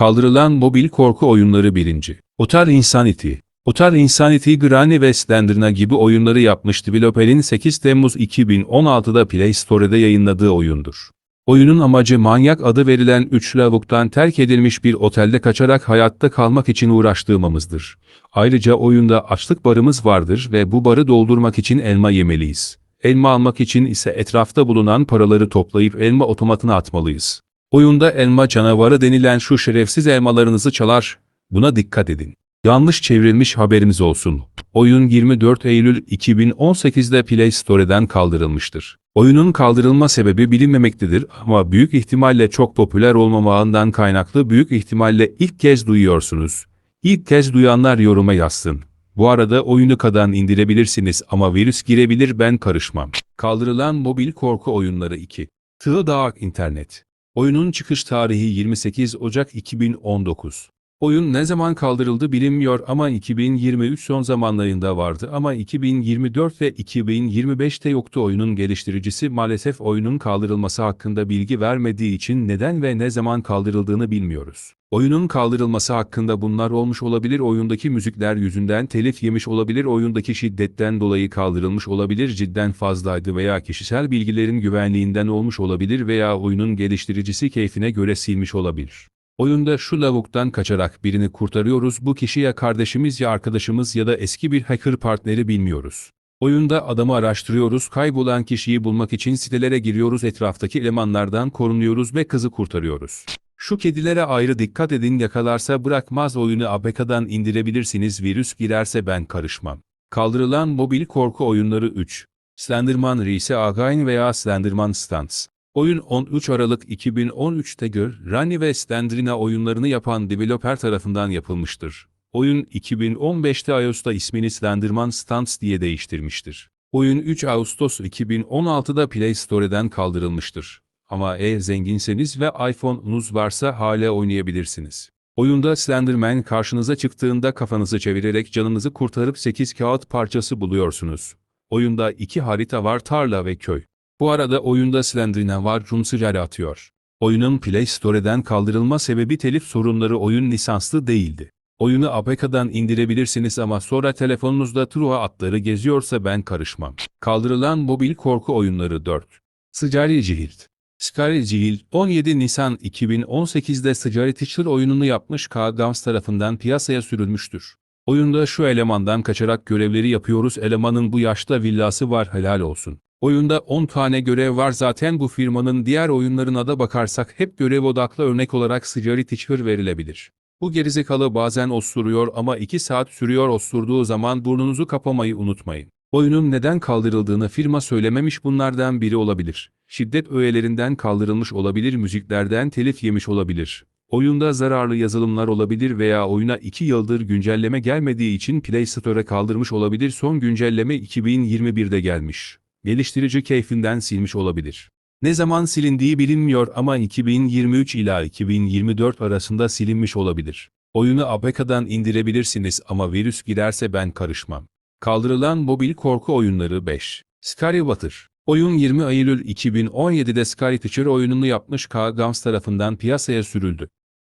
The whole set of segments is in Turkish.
Kaldırılan mobil korku oyunları 1. Otel Insanity Otel Insanity Granny ve Slenderna gibi oyunları yapmış developer'in 8 Temmuz 2016'da Play Store'da yayınladığı oyundur. Oyunun amacı manyak adı verilen üç lavuktan terk edilmiş bir otelde kaçarak hayatta kalmak için uğraştığımızdır. Ayrıca oyunda açlık barımız vardır ve bu barı doldurmak için elma yemeliyiz. Elma almak için ise etrafta bulunan paraları toplayıp elma otomatına atmalıyız. Oyunda elma canavarı denilen şu şerefsiz elmalarınızı çalar, buna dikkat edin. Yanlış çevrilmiş haberimiz olsun. Oyun 24 Eylül 2018'de Play Store'den kaldırılmıştır. Oyunun kaldırılma sebebi bilinmemektedir ama büyük ihtimalle çok popüler olmamağından kaynaklı büyük ihtimalle ilk kez duyuyorsunuz. İlk kez duyanlar yoruma yazsın. Bu arada oyunu kadan indirebilirsiniz ama virüs girebilir ben karışmam. Kaldırılan mobil korku oyunları 2. Tığ Dark İnternet. Oyunun çıkış tarihi 28 Ocak 2019. Oyun ne zaman kaldırıldı bilinmiyor ama 2023 son zamanlarında vardı ama 2024 ve 2025'te yoktu oyunun geliştiricisi maalesef oyunun kaldırılması hakkında bilgi vermediği için neden ve ne zaman kaldırıldığını bilmiyoruz. Oyunun kaldırılması hakkında bunlar olmuş olabilir oyundaki müzikler yüzünden telif yemiş olabilir oyundaki şiddetten dolayı kaldırılmış olabilir cidden fazlaydı veya kişisel bilgilerin güvenliğinden olmuş olabilir veya oyunun geliştiricisi keyfine göre silmiş olabilir. Oyunda şu lavuktan kaçarak birini kurtarıyoruz bu kişi ya kardeşimiz ya arkadaşımız ya da eski bir hacker partneri bilmiyoruz. Oyunda adamı araştırıyoruz kaybolan kişiyi bulmak için sitelere giriyoruz etraftaki elemanlardan korunuyoruz ve kızı kurtarıyoruz. Şu kedilere ayrı dikkat edin yakalarsa bırakmaz oyunu APK'dan indirebilirsiniz virüs girerse ben karışmam. Kaldırılan mobil korku oyunları 3. Slenderman Reese Again veya Slenderman Stance. Oyun 13 Aralık 2013'te gör, Rani ve Slendrina oyunlarını yapan developer tarafından yapılmıştır. Oyun 2015'te iOS'ta ismini Slenderman Stance diye değiştirmiştir. Oyun 3 Ağustos 2016'da Play Store'den kaldırılmıştır. Ama eğer zenginseniz ve iPhone'unuz varsa hala oynayabilirsiniz. Oyunda Slenderman karşınıza çıktığında kafanızı çevirerek canınızı kurtarıp 8 kağıt parçası buluyorsunuz. Oyunda iki harita var tarla ve köy. Bu arada oyunda Slendrina var Rum sıcak atıyor. Oyunun Play Store'den kaldırılma sebebi telif sorunları oyun lisanslı değildi. Oyunu APK'dan indirebilirsiniz ama sonra telefonunuzda Trua atları geziyorsa ben karışmam. Kaldırılan mobil korku oyunları 4. Sıcari Cihilt Scary Cihilt 17 Nisan 2018'de Sıcari Teacher oyununu yapmış K. Gams tarafından piyasaya sürülmüştür. Oyunda şu elemandan kaçarak görevleri yapıyoruz elemanın bu yaşta villası var helal olsun. Oyunda 10 tane görev var zaten bu firmanın diğer oyunlarına da bakarsak hep görev odaklı örnek olarak Scary Teacher verilebilir. Bu gerizekalı bazen osuruyor ama 2 saat sürüyor osurduğu zaman burnunuzu kapamayı unutmayın. Oyunun neden kaldırıldığını firma söylememiş bunlardan biri olabilir. Şiddet öğelerinden kaldırılmış olabilir müziklerden telif yemiş olabilir. Oyunda zararlı yazılımlar olabilir veya oyuna 2 yıldır güncelleme gelmediği için Play Store'a kaldırmış olabilir son güncelleme 2021'de gelmiş. Geliştirici keyfinden silmiş olabilir. Ne zaman silindiği bilinmiyor ama 2023 ila 2024 arasında silinmiş olabilir. Oyunu APK'dan indirebilirsiniz ama virüs girerse ben karışmam. Kaldırılan mobil korku oyunları 5. Scary Water Oyun 20 Eylül 2017'de Scary Teacher oyununu yapmış K. Gams tarafından piyasaya sürüldü.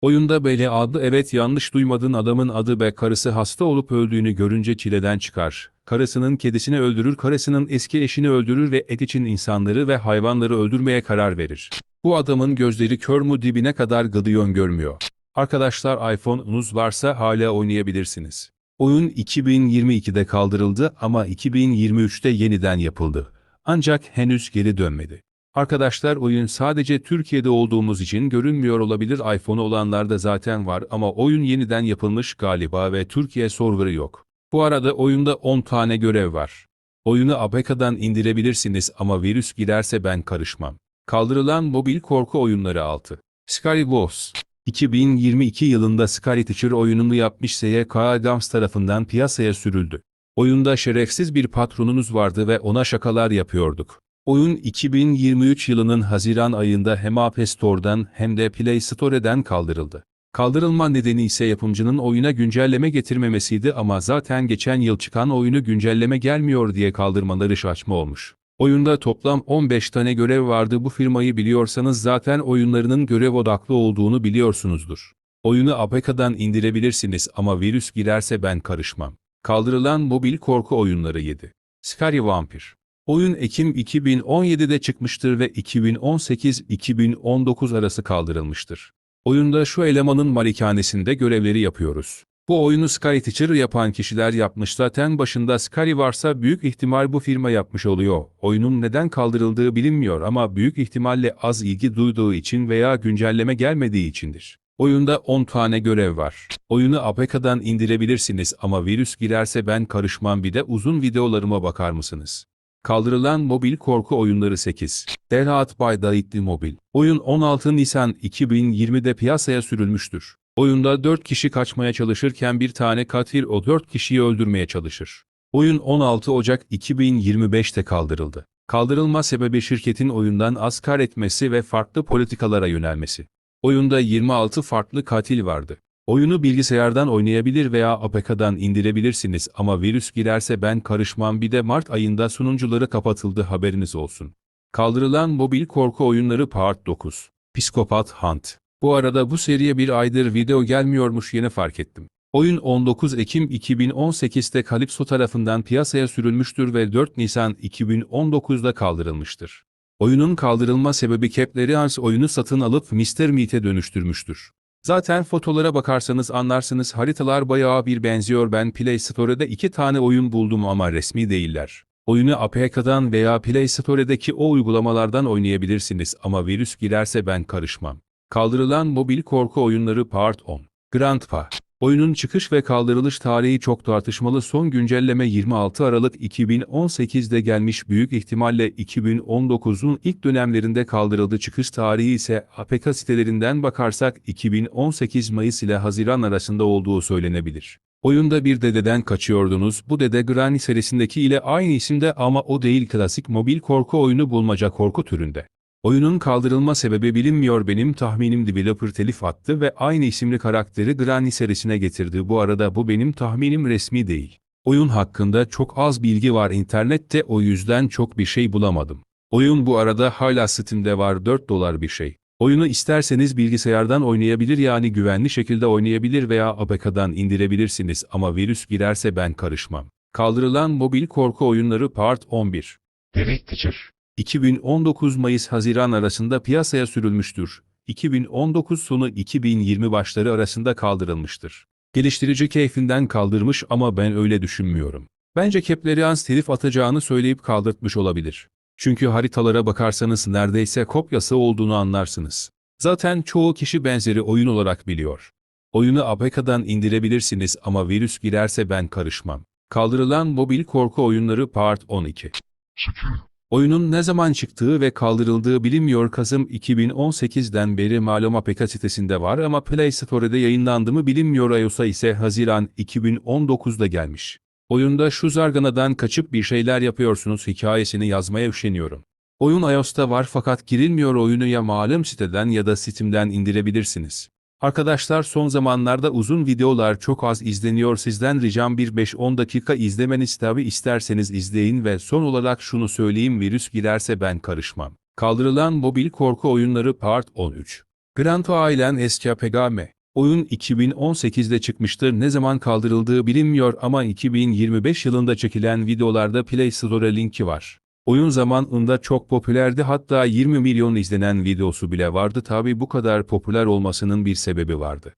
Oyunda Bele adlı evet yanlış duymadığın adamın adı ve karısı hasta olup öldüğünü görünce çileden çıkar. Karısının kedisini öldürür, karısının eski eşini öldürür ve et için insanları ve hayvanları öldürmeye karar verir. Bu adamın gözleri kör mü dibine kadar gıdıyor görmüyor. Arkadaşlar iPhone'unuz varsa hala oynayabilirsiniz. Oyun 2022'de kaldırıldı ama 2023'te yeniden yapıldı. Ancak henüz geri dönmedi. Arkadaşlar oyun sadece Türkiye'de olduğumuz için görünmüyor olabilir iPhone olanlarda zaten var ama oyun yeniden yapılmış galiba ve Türkiye serverı yok. Bu arada oyunda 10 tane görev var. Oyunu APK'dan indirebilirsiniz ama virüs girerse ben karışmam. Kaldırılan mobil korku oyunları 6. Scary Wars 2022 yılında Scary Teacher oyununu yapmış SYK Adams tarafından piyasaya sürüldü. Oyunda şerefsiz bir patronunuz vardı ve ona şakalar yapıyorduk. Oyun 2023 yılının Haziran ayında hem App Store'dan hem de Play Store'den kaldırıldı. Kaldırılma nedeni ise yapımcının oyuna güncelleme getirmemesiydi ama zaten geçen yıl çıkan oyunu güncelleme gelmiyor diye kaldırmaları şaşma olmuş. Oyunda toplam 15 tane görev vardı bu firmayı biliyorsanız zaten oyunlarının görev odaklı olduğunu biliyorsunuzdur. Oyunu APK'dan indirebilirsiniz ama virüs girerse ben karışmam. Kaldırılan mobil korku oyunları 7. Scary Vampir. Oyun Ekim 2017'de çıkmıştır ve 2018-2019 arası kaldırılmıştır. Oyunda şu elemanın malikanesinde görevleri yapıyoruz. Bu oyunu Scary Teacher yapan kişiler yapmış zaten başında Scary varsa büyük ihtimal bu firma yapmış oluyor. Oyunun neden kaldırıldığı bilinmiyor ama büyük ihtimalle az ilgi duyduğu için veya güncelleme gelmediği içindir. Oyunda 10 tane görev var. Oyunu APK'dan indirebilirsiniz ama virüs girerse ben karışmam bir de uzun videolarıma bakar mısınız? Kaldırılan mobil korku oyunları 8. Delhat by Daitli Mobil. Oyun 16 Nisan 2020'de piyasaya sürülmüştür. Oyunda 4 kişi kaçmaya çalışırken bir tane katil o 4 kişiyi öldürmeye çalışır. Oyun 16 Ocak 2025'te kaldırıldı. Kaldırılma sebebi şirketin oyundan az etmesi ve farklı politikalara yönelmesi. Oyunda 26 farklı katil vardı. Oyunu bilgisayardan oynayabilir veya APK'dan indirebilirsiniz ama virüs girerse ben karışmam bir de Mart ayında sunucuları kapatıldı haberiniz olsun. Kaldırılan mobil korku oyunları Part 9. Psikopat Hunt. Bu arada bu seriye bir aydır video gelmiyormuş yeni fark ettim. Oyun 19 Ekim 2018'te Calypso tarafından piyasaya sürülmüştür ve 4 Nisan 2019'da kaldırılmıştır. Oyunun kaldırılma sebebi Keplerians oyunu satın alıp Mr. Meat'e dönüştürmüştür. Zaten fotolara bakarsanız anlarsınız haritalar bayağı bir benziyor ben Play Store'da iki tane oyun buldum ama resmi değiller. Oyunu APK'dan veya Play Store'daki o uygulamalardan oynayabilirsiniz ama virüs girerse ben karışmam. Kaldırılan mobil korku oyunları Part 10. Grandpa. Oyunun çıkış ve kaldırılış tarihi çok tartışmalı. Son güncelleme 26 Aralık 2018'de gelmiş. Büyük ihtimalle 2019'un ilk dönemlerinde kaldırıldı. Çıkış tarihi ise APK sitelerinden bakarsak 2018 Mayıs ile Haziran arasında olduğu söylenebilir. Oyunda bir dededen kaçıyordunuz. Bu dede Granny serisindeki ile aynı isimde ama o değil. Klasik mobil korku oyunu bulmaca korku türünde. Oyunun kaldırılma sebebi bilinmiyor benim tahminim developer telif attı ve aynı isimli karakteri Granny serisine getirdi bu arada bu benim tahminim resmi değil. Oyun hakkında çok az bilgi var internette o yüzden çok bir şey bulamadım. Oyun bu arada hala Steam'de var 4 dolar bir şey. Oyunu isterseniz bilgisayardan oynayabilir yani güvenli şekilde oynayabilir veya APK'dan indirebilirsiniz ama virüs girerse ben karışmam. Kaldırılan mobil korku oyunları Part 11. Bebek Teacher. 2019 Mayıs-Haziran arasında piyasaya sürülmüştür. 2019 sonu 2020 başları arasında kaldırılmıştır. Geliştirici keyfinden kaldırmış ama ben öyle düşünmüyorum. Bence Keplerians telif atacağını söyleyip kaldırtmış olabilir. Çünkü haritalara bakarsanız neredeyse kopyası olduğunu anlarsınız. Zaten çoğu kişi benzeri oyun olarak biliyor. Oyunu APK'dan indirebilirsiniz ama virüs girerse ben karışmam. Kaldırılan mobil korku oyunları Part 12. Secure. Oyunun ne zaman çıktığı ve kaldırıldığı bilinmiyor Kasım 2018'den beri malum APK sitesinde var ama Play Store'da yayınlandı mı bilinmiyor iOS'a ise Haziran 2019'da gelmiş. Oyunda şu zarganadan kaçıp bir şeyler yapıyorsunuz hikayesini yazmaya üşeniyorum. Oyun iOS'ta var fakat girilmiyor oyunu ya malum siteden ya da Steam'den indirebilirsiniz. Arkadaşlar son zamanlarda uzun videolar çok az izleniyor sizden ricam bir 5-10 dakika izlemeniz tabi isterseniz izleyin ve son olarak şunu söyleyeyim virüs girerse ben karışmam. Kaldırılan mobil korku oyunları Part 13. Grand Island SKPGM. Oyun 2018'de çıkmıştır ne zaman kaldırıldığı bilinmiyor ama 2025 yılında çekilen videolarda Play Store linki var. Oyun zamanında çok popülerdi hatta 20 milyon izlenen videosu bile vardı tabi bu kadar popüler olmasının bir sebebi vardı.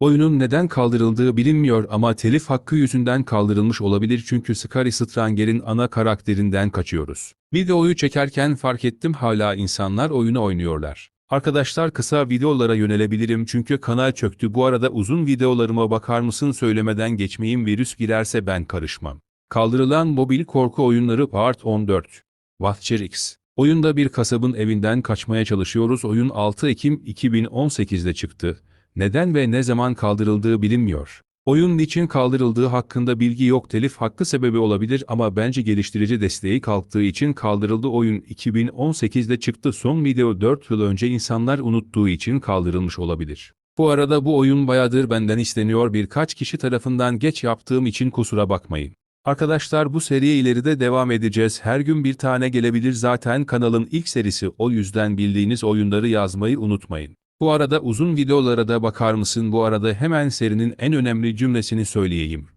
Oyunun neden kaldırıldığı bilinmiyor ama telif hakkı yüzünden kaldırılmış olabilir çünkü Scary Stranger'in ana karakterinden kaçıyoruz. Videoyu çekerken fark ettim hala insanlar oyunu oynuyorlar. Arkadaşlar kısa videolara yönelebilirim çünkü kanal çöktü bu arada uzun videolarıma bakar mısın söylemeden geçmeyeyim virüs girerse ben karışmam. Kaldırılan mobil korku oyunları Part 14. Watcher X. Oyunda bir kasabın evinden kaçmaya çalışıyoruz. Oyun 6 Ekim 2018'de çıktı. Neden ve ne zaman kaldırıldığı bilinmiyor. Oyun niçin kaldırıldığı hakkında bilgi yok telif hakkı sebebi olabilir ama bence geliştirici desteği kalktığı için kaldırıldı oyun 2018'de çıktı son video 4 yıl önce insanlar unuttuğu için kaldırılmış olabilir. Bu arada bu oyun bayadır benden isteniyor birkaç kişi tarafından geç yaptığım için kusura bakmayın. Arkadaşlar bu seriye ileride devam edeceğiz. Her gün bir tane gelebilir zaten kanalın ilk serisi o yüzden bildiğiniz oyunları yazmayı unutmayın. Bu arada uzun videolara da bakar mısın? Bu arada hemen serinin en önemli cümlesini söyleyeyim.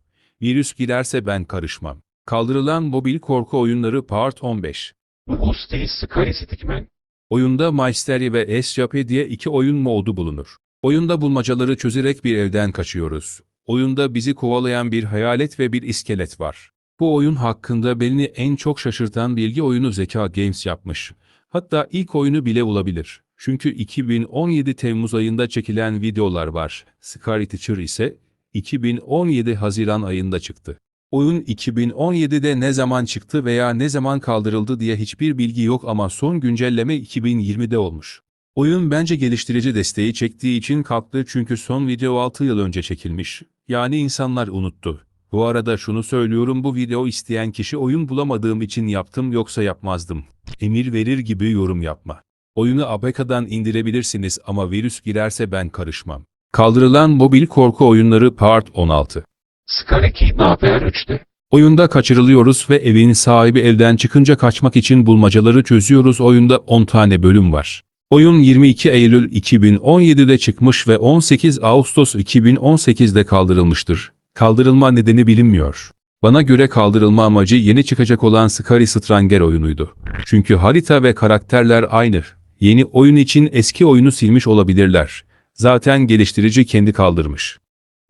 Virüs giderse ben karışmam. Kaldırılan mobil korku oyunları Part 15. Bu siteyi Sky Stickman. Oyunda Mystery ve Escape diye iki oyun modu bulunur. Oyunda bulmacaları çözerek bir evden kaçıyoruz. Oyunda bizi kovalayan bir hayalet ve bir iskelet var. Bu oyun hakkında beni en çok şaşırtan bilgi oyunu Zeka Games yapmış. Hatta ilk oyunu bile olabilir. Çünkü 2017 Temmuz ayında çekilen videolar var. Scary Teacher ise 2017 Haziran ayında çıktı. Oyun 2017'de ne zaman çıktı veya ne zaman kaldırıldı diye hiçbir bilgi yok ama son güncelleme 2020'de olmuş. Oyun bence geliştirici desteği çektiği için kalktı çünkü son video 6 yıl önce çekilmiş. Yani insanlar unuttu. Bu arada şunu söylüyorum bu video isteyen kişi oyun bulamadığım için yaptım yoksa yapmazdım. Emir verir gibi yorum yapma. Oyunu APK'dan indirebilirsiniz ama virüs girerse ben karışmam. Kaldırılan mobil korku oyunları Part 16 Sky Kidnapper 3'te. Oyunda kaçırılıyoruz ve evin sahibi evden çıkınca kaçmak için bulmacaları çözüyoruz. Oyunda 10 tane bölüm var. Oyun 22 Eylül 2017'de çıkmış ve 18 Ağustos 2018'de kaldırılmıştır. Kaldırılma nedeni bilinmiyor. Bana göre kaldırılma amacı yeni çıkacak olan Scary Stranger oyunuydu. Çünkü harita ve karakterler aynı. Yeni oyun için eski oyunu silmiş olabilirler. Zaten geliştirici kendi kaldırmış.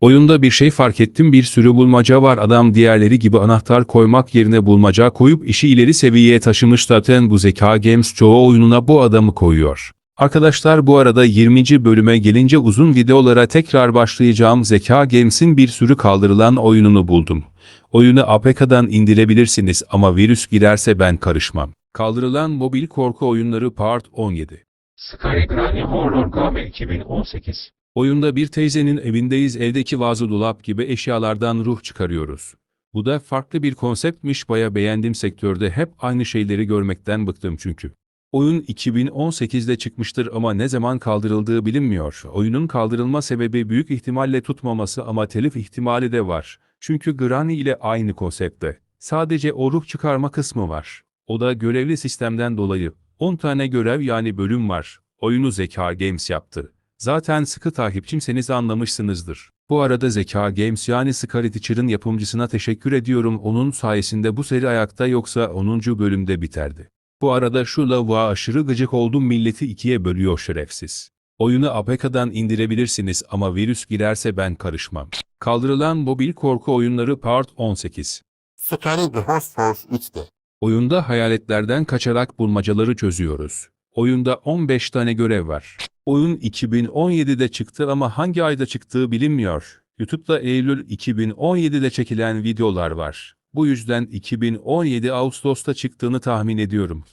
Oyunda bir şey fark ettim bir sürü bulmaca var adam diğerleri gibi anahtar koymak yerine bulmaca koyup işi ileri seviyeye taşımış zaten bu Zeka Games çoğu oyununa bu adamı koyuyor. Arkadaşlar bu arada 20. bölüme gelince uzun videolara tekrar başlayacağım Zeka Games'in bir sürü kaldırılan oyununu buldum. Oyunu APK'dan indirebilirsiniz ama virüs girerse ben karışmam. Kaldırılan mobil korku oyunları Part 17 Sky Granny Horror Game 2018. Oyunda bir teyzenin evindeyiz evdeki vazı dolap gibi eşyalardan ruh çıkarıyoruz. Bu da farklı bir konseptmiş baya beğendim sektörde hep aynı şeyleri görmekten bıktım çünkü. Oyun 2018'de çıkmıştır ama ne zaman kaldırıldığı bilinmiyor. Oyunun kaldırılma sebebi büyük ihtimalle tutmaması ama telif ihtimali de var. Çünkü Granny ile aynı konseptte. Sadece o ruh çıkarma kısmı var. O da görevli sistemden dolayı. 10 tane görev yani bölüm var. Oyunu Zeka Games yaptı. Zaten sıkı takipçimseniz anlamışsınızdır. Bu arada Zeka Games yani Scary Teacher'ın yapımcısına teşekkür ediyorum. Onun sayesinde bu seri ayakta yoksa 10. bölümde biterdi. Bu arada şu lavuğa aşırı gıcık oldum milleti ikiye bölüyor şerefsiz. Oyunu APK'dan indirebilirsiniz ama virüs girerse ben karışmam. Kaldırılan mobil korku oyunları Part 18 Sky The Host Force 3'te. Oyunda hayaletlerden kaçarak bulmacaları çözüyoruz. Oyunda 15 tane görev var. Oyun 2017'de çıktı ama hangi ayda çıktığı bilinmiyor. YouTube'da Eylül 2017'de çekilen videolar var. Bu yüzden 2017 Ağustos'ta çıktığını tahmin ediyorum.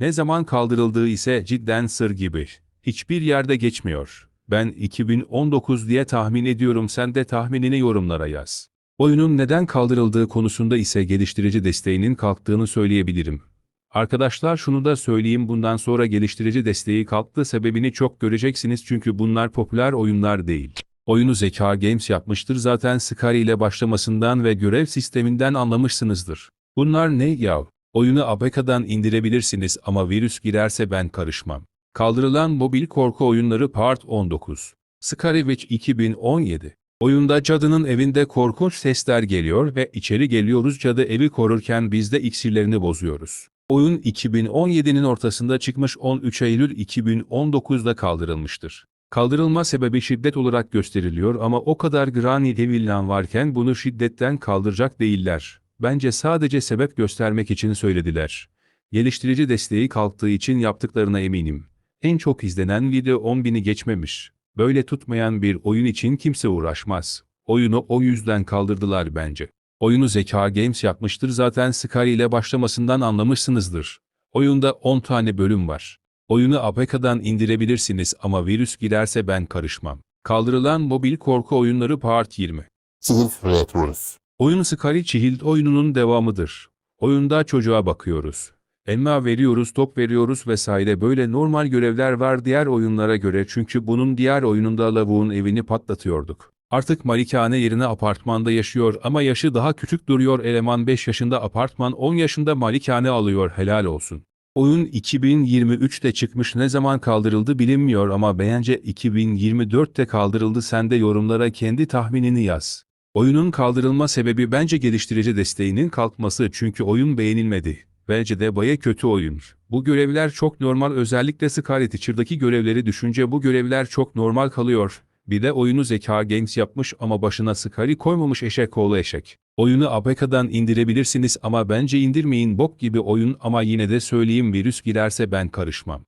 Ne zaman kaldırıldığı ise cidden sır gibi. Hiçbir yerde geçmiyor. Ben 2019 diye tahmin ediyorum sen de tahminini yorumlara yaz. Oyunun neden kaldırıldığı konusunda ise geliştirici desteğinin kalktığını söyleyebilirim. Arkadaşlar şunu da söyleyeyim bundan sonra geliştirici desteği kalktı sebebini çok göreceksiniz çünkü bunlar popüler oyunlar değil. Oyunu Zeka Games yapmıştır zaten Scary ile başlamasından ve görev sisteminden anlamışsınızdır. Bunlar ne yav? Oyunu APK'dan indirebilirsiniz ama virüs girerse ben karışmam. Kaldırılan mobil korku oyunları Part 19 Scary Witch 2017 Oyunda cadının evinde korkunç sesler geliyor ve içeri geliyoruz cadı evi korurken biz de iksirlerini bozuyoruz. Oyun 2017'nin ortasında çıkmış 13 Eylül 2019'da kaldırılmıştır. Kaldırılma sebebi şiddet olarak gösteriliyor ama o kadar Granny Devil'lan varken bunu şiddetten kaldıracak değiller. Bence sadece sebep göstermek için söylediler. Geliştirici desteği kalktığı için yaptıklarına eminim. En çok izlenen video 10.000'i geçmemiş. Böyle tutmayan bir oyun için kimse uğraşmaz. Oyunu o yüzden kaldırdılar bence. Oyunu Zeka Games yapmıştır zaten Scary ile başlamasından anlamışsınızdır. Oyunda 10 tane bölüm var. Oyunu APK'dan indirebilirsiniz ama virüs girerse ben karışmam. Kaldırılan mobil korku oyunları Part 20 Chill Returns. Oyun Scary Child oyununun devamıdır. Oyunda çocuğa bakıyoruz. Elma veriyoruz, top veriyoruz vesaire böyle normal görevler var diğer oyunlara göre çünkü bunun diğer oyununda lavuğun evini patlatıyorduk. Artık malikane yerine apartmanda yaşıyor ama yaşı daha küçük duruyor eleman 5 yaşında apartman 10 yaşında malikane alıyor helal olsun. Oyun 2023'te çıkmış ne zaman kaldırıldı bilinmiyor ama bence 2024'te kaldırıldı sen de yorumlara kendi tahminini yaz. Oyunun kaldırılma sebebi bence geliştirici desteğinin kalkması çünkü oyun beğenilmedi. Bence de baya kötü oyun. Bu görevler çok normal özellikle Scarlet Teacher'daki görevleri düşünce bu görevler çok normal kalıyor. Bir de oyunu Zeka Games yapmış ama başına Scary koymamış eşek oğlu eşek. Oyunu APK'dan indirebilirsiniz ama bence indirmeyin bok gibi oyun ama yine de söyleyeyim virüs girerse ben karışmam.